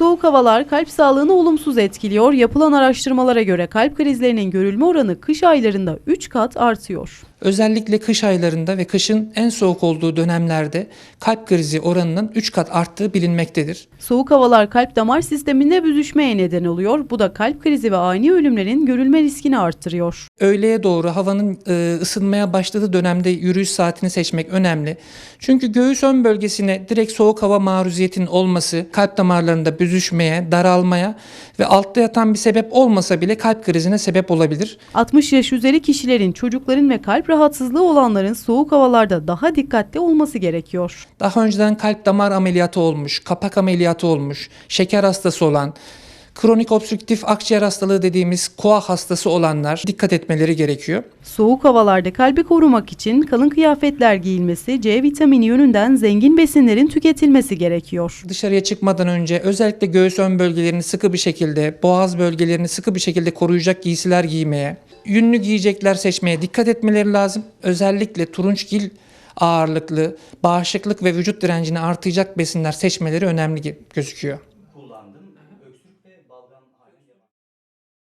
Soğuk havalar kalp sağlığını olumsuz etkiliyor. Yapılan araştırmalara göre kalp krizlerinin görülme oranı kış aylarında 3 kat artıyor. Özellikle kış aylarında ve kışın en soğuk olduğu dönemlerde kalp krizi oranının 3 kat arttığı bilinmektedir. Soğuk havalar kalp damar sisteminde büzüşmeye neden oluyor. Bu da kalp krizi ve ani ölümlerin görülme riskini arttırıyor. Öğleye doğru havanın e, ısınmaya başladığı dönemde yürüyüş saatini seçmek önemli. Çünkü göğüs ön bölgesine direkt soğuk hava maruziyetinin olması kalp damarlarında büzüşmeye, daralmaya ve altta yatan bir sebep olmasa bile kalp krizine sebep olabilir. 60 yaş üzeri kişilerin, çocukların ve kalp rahatsızlığı olanların soğuk havalarda daha dikkatli olması gerekiyor. Daha önceden kalp damar ameliyatı olmuş, kapak ameliyatı olmuş, şeker hastası olan, kronik obstrüktif akciğer hastalığı dediğimiz koa hastası olanlar dikkat etmeleri gerekiyor. Soğuk havalarda kalbi korumak için kalın kıyafetler giyilmesi, C vitamini yönünden zengin besinlerin tüketilmesi gerekiyor. Dışarıya çıkmadan önce özellikle göğüs ön bölgelerini sıkı bir şekilde, boğaz bölgelerini sıkı bir şekilde koruyacak giysiler giymeye, yünlü giyecekler seçmeye dikkat etmeleri lazım. Özellikle turunçgil ağırlıklı, bağışıklık ve vücut direncini artıracak besinler seçmeleri önemli gözüküyor.